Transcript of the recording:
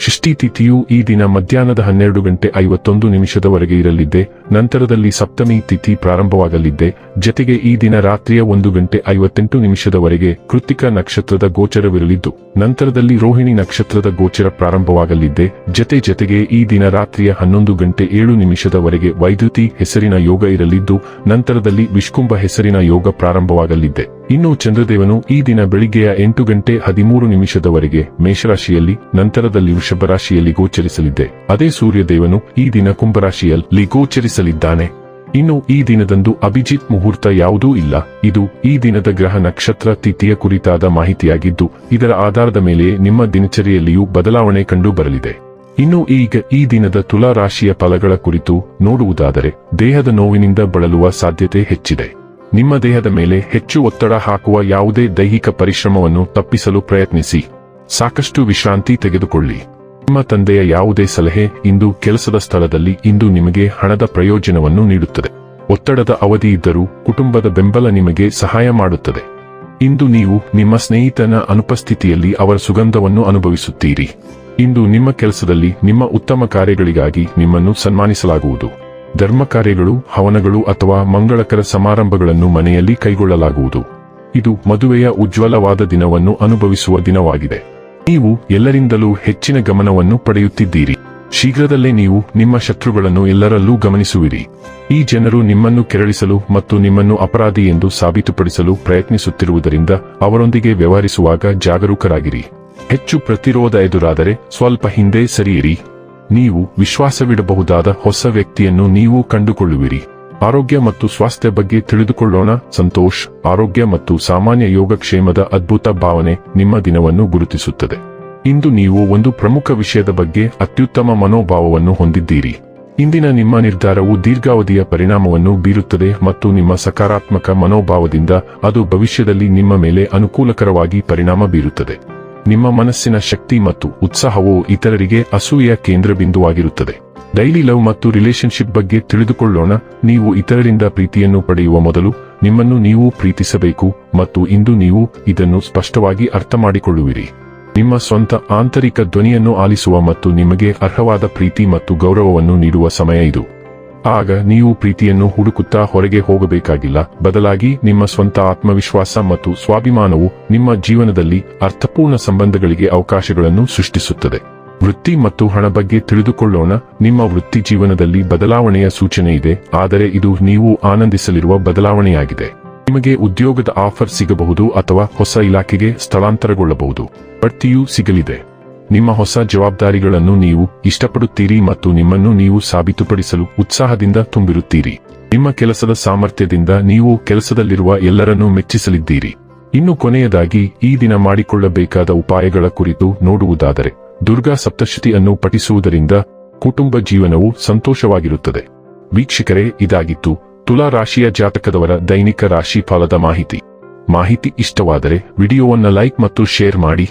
ಷಷ್ಠಿ ತಿಥಿಯು ಈ ದಿನ ಮಧ್ಯಾಹ್ನದ ಹನ್ನೆರಡು ಗಂಟೆ ಐವತ್ತೊಂದು ನಿಮಿಷದವರೆಗೆ ಇರಲಿದ್ದೆ, ನಂತರದಲ್ಲಿ ಸಪ್ತಮಿ ತಿಥಿ ಪ್ರಾರಂಭವಾಗಲಿದ್ದೆ, ಜತೆಗೆ ಈ ದಿನ ರಾತ್ರಿಯ ಒಂದು ಗಂಟೆ ಐವತ್ತೆಂಟು ನಿಮಿಷದವರೆಗೆ ಕೃತಿಕ ನಕ್ಷತ್ರದ ಗೋಚರವಿರಲಿದ್ದು, ನಂತರದಲ್ಲಿ ರೋಹಿಣಿ ನಕ್ಷತ್ರದ ಗೋಚರ ಪ್ರಾರಂಭವಾಗಲಿದ್ದೆ, ಜತೆ ಜತೆಗೆ ಈ ದಿನ ರಾತ್ರಿಯ ಹನ್ನೊಂದು ಗಂಟೆ ಏಳು ನಿಮಿಷದವರೆಗೆ ವೈದ್ಯುತಿ ಹೆಸರಿನ ಯೋಗ ಇರಲಿದ್ದು, ನಂತರದಲ್ಲಿ ವಿಷ್ಕುಂಭ ಹೆಸರಿನ ಯೋಗ ಪ್ರಾರಂಭವಾಗಲಿದ್ದೆ. ಇನ್ನು ಚಂದ್ರದೇವನು ಈ ದಿನ ಬೆಳಿಗ್ಗೆಯ ಎಂಟು ಗಂಟೆ ಹದಿಮೂರು ನಿಮಿಷದವರೆಗೆ ಮೇಷರಾಶಿಯಲ್ಲಿ, ನಂತರದಲ್ಲಿ ವೃಷಭ ರಾಶಿಯಲ್ಲಿ ಗೋಚರಿಸಲಿದ್ದೆ. ಅದೇ ಸೂರ್ಯದೇವನು ಈ ದಿನ ಕುಂಭರಾಶಿಯಲ್ಲಿ ಗೋಚರಿಸಲಿದ್ದಾನೆ. ಇನ್ನು ಈ ದಿನದಂದು ಅಭಿಜಿತ್ ಮುಹೂರ್ತ ಯಾವುದೂ ಇಲ್ಲ. ಇದು ಈ ದಿನದ ಗ್ರಹ ನಕ್ಷತ್ರ ತಿಥಿಯ ಕುರಿತಾದ ಮಾಹಿತಿಯಾಗಿದ್ದು, ಇದರ ಆಧಾರದ ಮೇಲೆ ನಿಮ್ಮ ದಿನಚರಿಯಲ್ಲಿಯೂ ಬದಲಾವಣೆ ಕಂಡು ಬರಲಿದೆ ಇನ್ನು ಈಗ ಈ ದಿನದ ತುಲಾ ರಾಶಿಯ ಫಲಗಳ ಕುರಿತು ನೋಡುವುದಾದರೆ, ದೇಹದ ನೋವಿನಿಂದ ಬಳಲುವ ಸಾಧ್ಯತೆ ಹೆಚ್ಚಿದೆ. ನಿಮ್ಮ ದೇಹದ ಮೇಲೆ ಹೆಚ್ಚು ಒತ್ತಡ ಹಾಕುವ ಯಾವುದೇ ದೈಹಿಕ ಪರಿಶ್ರಮವನ್ನು ತಪ್ಪಿಸಲು ಪ್ರಯತ್ನಿಸಿ. ಸಾಕಷ್ಟು ವಿಶ್ರಾಂತಿ ತೆಗೆದುಕೊಳ್ಳಿ. ನಿಮ್ಮ ತಂದೆಯ ಯಾವುದೇ ಸಲಹೆ ಇಂದು ಕೆಲಸದ ಸ್ಥಳದಲ್ಲಿ ಇಂದು ನಿಮಗೆ ಹಣದ ಪ್ರಯೋಜನವನ್ನು ನೀಡುತ್ತದೆ. ಒತ್ತಡದ ಅವಧಿ ಇದ್ದರೂ ಕುಟುಂಬದ ಬೆಂಬಲ ನಿಮಗೆ ಸಹಾಯ ಮಾಡುತ್ತದೆ. ಇಂದು ನೀವು ನಿಮ್ಮ ಸ್ನೇಹಿತನ ಅನುಪಸ್ಥಿತಿಯಲ್ಲಿ ಅವರ ಸುಗಂಧವನ್ನು ಅನುಭವಿಸುತ್ತೀರಿ. ಇಂದು ನಿಮ್ಮ ಕೆಲಸದಲ್ಲಿ ನಿಮ್ಮ ಉತ್ತಮ ಕಾರ್ಯಗಳಿಗಾಗಿ ನಿಮ್ಮನ್ನು ಸನ್ಮಾನಿಸಲಾಗುವುದು. ಧರ್ಮ ಕಾರ್ಯಗಳು ಹವನಗಳು ಅಥವಾ ಮಂಗಳಕರ ಸಮಾರಂಭಗಳನ್ನು ಮನೆಯಲ್ಲಿ ಕೈಗೊಳ್ಳಲಾಗುವುದು. ಇದು ಮದುವೆಯ ಉಜ್ವಲವಾದ ದಿನವನ್ನು ಅನುಭವಿಸುವ ದಿನವಾಗಿದೆ. ನೀವು ಎಲ್ಲರಿಂದಲೂ ಹೆಚ್ಚಿನ ಗಮನವನ್ನು ಪಡೆಯುತ್ತಿದ್ದೀರಿ. ಶೀಘ್ರದಲ್ಲೇ ನೀವು ನಿಮ್ಮ ಶತ್ರುಗಳನ್ನು ಎಲ್ಲರಲ್ಲೂ ಗಮನಿಸುವಿರಿ. ಈ ಜನರು ನಿಮ್ಮನ್ನು ಕೆರಳಿಸಲು ಮತ್ತು ನಿಮ್ಮನ್ನು ಅಪರಾಧಿ ಎಂದು ಸಾಬೀತುಪಡಿಸಲು ಪ್ರಯತ್ನಿಸುತ್ತಿರುವುದರಿಂದ ಅವರೊಂದಿಗೆ ವ್ಯವಹರಿಸುವಾಗ ಜಾಗರೂಕರಾಗಿರಿ. ಹೆಚ್ಚು ಪ್ರತಿರೋಧ ಎದುರಾದರೆ ಸ್ವಲ್ಪ ಹಿಂದೆ ಸರಿಯಿರಿ. ನೀವು ವಿಶ್ವಾಸವಿಡಬಹುದಾದ ಹೊಸ ವ್ಯಕ್ತಿಯನ್ನು ನೀವು ಕಂಡುಕೊಳ್ಳುವಿರಿ. ಆರೋಗ್ಯ ಮತ್ತು ಸ್ವಾಸ್ಥ್ಯ ಬಗ್ಗೆ ತಿಳಿದುಕೊಳ್ಳೋಣ. ಸಂತೋಷ್, ಆರೋಗ್ಯ ಮತ್ತು ಸಾಮಾನ್ಯ ಯೋಗಕ್ಷೇಮದ ಅದ್ಭುತ ಭಾವನೆ ನಿಮ್ಮ ದಿನವನ್ನು ಗುರುತಿಸುತ್ತದೆ. ಇಂದು ನೀವು ಒಂದು ಪ್ರಮುಖ ವಿಷಯದ ಬಗ್ಗೆ ಅತ್ಯುತ್ತಮ ಮನೋಭಾವವನ್ನು ಹೊಂದಿದ್ದೀರಿ. ಇಂದಿನ ನಿಮ್ಮ ನಿರ್ಧಾರವು ದೀರ್ಘಾವಧಿಯ ಪರಿಣಾಮವನ್ನು ಬೀರುತ್ತದೆ ಮತ್ತು ನಿಮ್ಮ ಸಕಾರಾತ್ಮಕ ಮನೋಭಾವದಿಂದ ಅದು ಭವಿಷ್ಯದಲ್ಲಿ ನಿಮ್ಮ ಮೇಲೆ ಅನುಕೂಲಕರವಾಗಿ ಪರಿಣಾಮ ಬೀರುತ್ತದೆ. ನಿಮ್ಮ ಮನಸ್ಸಿನ ಶಕ್ತಿ ಮತ್ತು ಉತ್ಸಾಹವು ಇತರರಿಗೆ ಅಸೂಯೆಯ ಕೇಂದ್ರಬಿಂದುವಾಗಿರುತ್ತದೆ. ಡೈಲಿ ಲವ್ ಮತ್ತು ರಿಲೇಶನ್ಶಿಪ್ ಬಗ್ಗೆ ತಿಳಿದುಕೊಳ್ಳೋಣ. ನೀವು ಇತರರಿಂದ ಪ್ರೀತಿಯನ್ನು ಪಡೆಯುವ ಮೊದಲು ನಿಮ್ಮನ್ನು ನೀವು ಪ್ರೀತಿಸಬೇಕು ಮತ್ತು ಇಂದು ನೀವು ಇದನ್ನು ಸ್ಪಷ್ಟವಾಗಿ ಅರ್ಥ ಮಾಡಿಕೊಳ್ಳುವಿರಿ ನಿಮ್ಮ ಸ್ವಂತ ಆಂತರಿಕ ಧ್ವನಿಯನ್ನು ಆಲಿಸುವ ಮತ್ತು ನಿಮಗೆ ಅರ್ಹವಾದ ಪ್ರೀತಿ ಮತ್ತು ಗೌರವವನ್ನು ನೀಡುವ ಸಮಯ ಇದು. ಆಗ ನೀವು ಪ್ರೀತಿಯನ್ನು ಹುಡುಕುತ್ತಾ ಹೊರಗೆ ಹೋಗಬೇಕಾಗಿಲ್ಲ. ಬದಲಾಗಿ ನಿಮ್ಮ ಸ್ವಂತ ಆತ್ಮವಿಶ್ವಾಸ ಮತ್ತು ಸ್ವಾಭಿಮಾನವು ನಿಮ್ಮ ಜೀವನದಲ್ಲಿ ಅರ್ಥಪೂರ್ಣ ಸಂಬಂಧಗಳಿಗೆ ಅವಕಾಶಗಳನ್ನು ಸೃಷ್ಟಿಸುತ್ತದೆ. ವೃತ್ತಿ ಮತ್ತು ಹಣ ಬಗ್ಗೆ ತಿಳಿದುಕೊಳ್ಳೋಣ. ನಿಮ್ಮ ವೃತ್ತಿ ಜೀವನದಲ್ಲಿ ಬದಲಾವಣೆಯ ಸೂಚನೆ ಇದೆ. ಆದರೆ ಇದು ನೀವು ಆನಂದಿಸಲಿರುವ ಬದಲಾವಣೆಯಾಗಿದೆ. ನಿಮಗೆ ಉದ್ಯೋಗದ ಆಫರ್ ಸಿಗಬಹುದು ಅಥವಾ ಹೊಸ ಇಲಾಖೆಗೆ ಸ್ಥಳಾಂತರಗೊಳ್ಳಬಹುದು. ಬಡ್ತಿಯೂ ಸಿಗಲಿದೆ. ನಿಮ್ಮ ಹೊಸ ಜವಾಬ್ದಾರಿಗಳನ್ನು ನೀವು ಇಷ್ಟಪಡುತ್ತೀರಿ ಮತ್ತು ನಿಮ್ಮನ್ನು ನೀವು ಸಾಬೀತುಪಡಿಸಲು ಉತ್ಸಾಹದಿಂದ ತುಂಬಿರುತ್ತೀರಿ. ನಿಮ್ಮ ಕೆಲಸದ ಸಾಮರ್ಥ್ಯದಿಂದ ನೀವು ಕೆಲಸದಲ್ಲಿರುವ ಎಲ್ಲರನ್ನೂ ಮೆಚ್ಚಿಸಲಿದ್ದೀರಿ. ಇನ್ನು ಕೊನೆಯದಾಗಿ, ಈ ದಿನ ಮಾಡಿಕೊಳ್ಳಬೇಕಾದ ಉಪಾಯಗಳ ಕುರಿತು ನೋಡುವುದಾದರೆ, ದುರ್ಗಾ ಸಪ್ತಶತಿಯನ್ನು ಪಠಿಸುವುದರಿಂದ ಕುಟುಂಬ ಜೀವನವು ಸಂತೋಷವಾಗಿರುತ್ತದೆ. ವೀಕ್ಷಕರೇ, ಇದಾಗಿತ್ತು ತುಲಾ ರಾಶಿಯ ಜಾತಕದವರ ದೈನಿಕ ರಾಶಿ ಫಲದ ಮಾಹಿತಿ. ಮಾಹಿತಿ ಇಷ್ಟವಾದರೆ ವಿಡಿಯೋವನ್ನು ಲೈಕ್ ಮತ್ತು ಶೇರ್ ಮಾಡಿ.